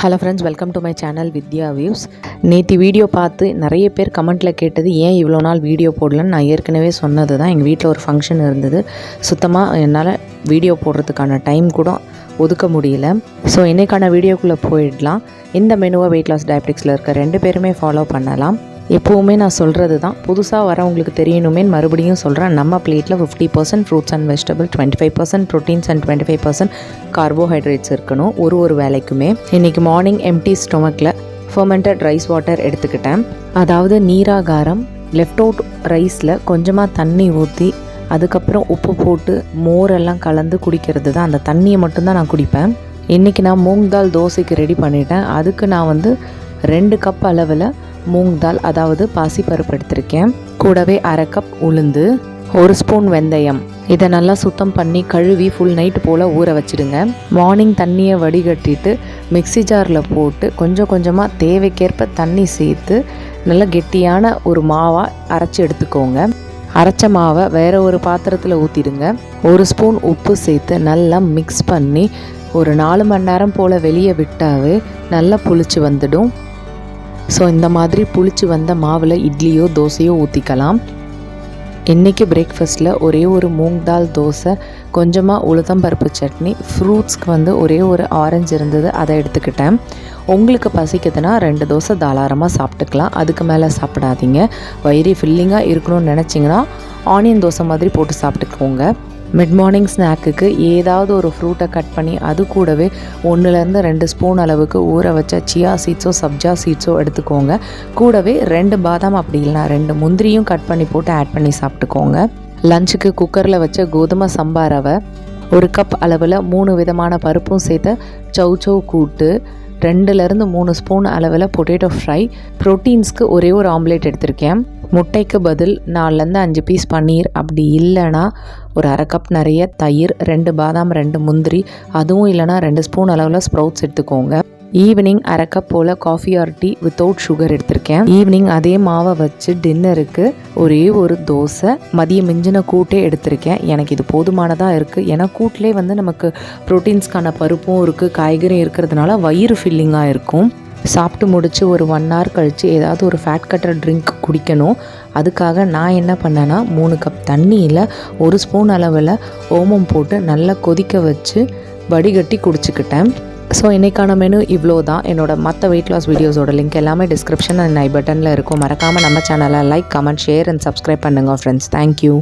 Hello friends welcome to my channel Vidya views நேற்று video பார்த்து நிறைய பேர் கமெண்ட்டில் கேட்டது ஏன் இவ்வளோ நாள் வீடியோ போடலன்னு? நான் ஏற்கனவே சொன்னது தான் எங்கள் வீட்டில் ஒரு ஃபங்க்ஷன் இருந்தது. சுத்தமாக என்னால் வீடியோ போடுறதுக்கான டைம் கூட ஒதுக்க முடியல. ஸோ இன்றைக்கான வீடியோக்குள்ளே போயிடலாம். இந்த மெனுவை வெயிட் லாஸ் டயபெட்டிக்ஸில் இருக்க ரெண்டு பேருமே ஃபாலோ பண்ணலாம். எப்போவுமே நான் சொல்கிறது தான் புதுசாக வரவங்களுக்கு தெரியணுமே மறுபடியும் சொல்கிறேன் நம்ம பிளேட்டில் fifty percent fruits and vegetable twenty five percent proteins and twenty five percent carbohydrates இருக்கணும். ஒரு ஒரு வேலைக்குமே. இன்றைக்கி மார்னிங் எம்டி ஸ்டொமக்கில் ஃபர்மெண்டட் ரைஸ் வாட்டர் எடுத்துக்கிட்டேன். அதாவது நீராகாரம் லெஃப்ட் அவுட் ரைஸில் கொஞ்சமாக தண்ணி ஊற்றி அதுக்கப்புறம் உப்பு போட்டு மோரெல்லாம் கலந்து குடிக்கிறது தான். அந்த தண்ணியை மட்டும்தான் நான் குடிப்பேன். இன்றைக்கி நான் மூங் தால் தோசைக்கு ரெடி பண்ணிட்டேன். அதுக்கு நான் வந்து ரெண்டு கப் அளவில் மூங் தால் அதாவது பாசிப்பருப்பு எடுத்திருக்கேன். கூடவே அரை கப் உளுந்து ஒரு ஸ்பூன் வெந்தயம். இதை நல்லா சுத்தம் பண்ணி கழுவி ஃபுல் நைட் போல் ஊற வச்சிடுங்க. மார்னிங் தண்ணியை வடிகட்டிட்டு மிக்ஸி ஜாரில் போட்டு கொஞ்சம் கொஞ்சமாக தேவைக்கேற்ப தண்ணி சேர்த்து நல்ல கெட்டியான ஒரு மாவாக அரைச்சி எடுத்துக்கோங்க. அரைச்ச மாவை வேற ஒரு பாத்திரத்தில் ஊற்றிடுங்க ஒரு ஸ்பூன் உப்பு சேர்த்து நல்லா மிக்ஸ் பண்ணி ஒரு நாலு மணி நேரம் போல் வெளியே விட்டாவே நல்லா புளிச்சு வந்துடும். ஸோ இந்த மாதிரி புளிச்சு வந்த மாவில் இட்லியோ தோசையோ ஊற்றிக்கலாம் இன்றைக்கி பிரேக்ஃபாஸ்ட்டில் ஒரே ஒரு மூங் தால் தோசை கொஞ்சமாக உளுத்தம்பருப்பு சட்னி ஃப்ரூட்ஸ்க்கு வந்து ஒரே ஒரு ஆரஞ்சு இருந்தது அதை எடுத்துக்கிட்டேன். உங்களுக்கு பசிக்குதுன்னா ரெண்டு தோசை தாராளமாக சாப்பிட்டுக்கலாம். அதுக்கு மேலே சாப்பிடாதீங்க. வயிறு ஃபில்லிங்காக இருக்கணும்னு நினச்சிங்கன்னா ஆனியன் தோசை மாதிரி போட்டு சாப்பிட்டுக்கோங்க. மிட் மார்னிங் ஸ்நாக்குக்கு ஏதாவது ஒரு ஃப்ரூட்டை கட் பண்ணி அது கூடவே ஒன்றுலேருந்து ரெண்டு ஸ்பூன் அளவுக்கு ஊற வச்ச சியா சீட்ஸோ சப்ஜா சீட்ஸோ எடுத்துக்கோங்க. கூடவே ரெண்டு பாதாம் அப்படி இல்லைனா ரெண்டு முந்திரியும் கட் பண்ணி போட்டு ஆட் பண்ணி சாப்பிட்டுக்கோங்க. லஞ்சுக்கு குக்கரில் வச்ச கோதுமை சம்பா ரவை ஒரு கப் அளவில் மூணு விதமான பருப்பும் சேர்த்து சௌ சௌ கூட்டு ரெண்டுலேருந்து மூணு ஸ்பூன் அளவில் பொட்டேட்டோ ஃப்ரை ப்ரோட்டீன்ஸ்க்கு ஒரே ஒரு ஆம்லேட் எடுத்திருக்கேன். முட்டைக்கு பதில் நாலுலேருந்து அஞ்சு பீஸ் பன்னீர் அப்படி இல்லைன்னா ஒரு அரை கப் நிறைய தயிர் ரெண்டு பாதாம் ரெண்டு முந்திரி அதுவும் இல்லைனா ரெண்டு ஸ்பூன் அளவில் ஸ்ப்ரவுட்ஸ் எடுத்துக்கோங்க. ஈவினிங் அரை cup pole coffee or tea without sugar எடுத்திருக்கேன். ஈவினிங் அதே மாவை வச்சு டின்னருக்கு ஒரே ஒரு தோசை மதியம் மிஞ்சின கூட்டே எடுத்திருக்கேன். எனக்கு இது போதுமானதாக இருக்குது ஏன்னா கூட்டிலே வந்து நமக்கு ப்ரோட்டீன்ஸ்க்கான பருப்பும் இருக்குது காய்கறியும் இருக்கிறதுனால வயிறு ஃபில்லிங்காக இருக்கும். சாப்பிட்டு முடித்து ஒரு ஒன் ஹவர் கழித்து ஏதாவது ஒரு ஃபேட் கட்டர் ட்ரிங்க் குடிக்கணும். அதுக்காக நான் என்ன பண்ணேன்னா மூணு கப் தண்ணியில் ஒரு ஸ்பூன் அளவில் ஓமம் போட்டு நல்லா கொதிக்க வச்சு வடிகட்டி குடிச்சிக்கிட்டேன். ஸோ இன்றைக்கான மெனு இவ்வளோ தான் என்னோடய மற்ற வெயிட் லாஸ் வீடியோஸோட லிங்க் எல்லாமே டிஸ்கிரிப்ஷன் அண்ட் ஐ பட்டனில் இருக்கும். மறக்காமல் நம்ம சேனலை like comment share and subscribe பண்ணுங்கள் ஃப்ரெண்ட்ஸ் தேங்க்யூ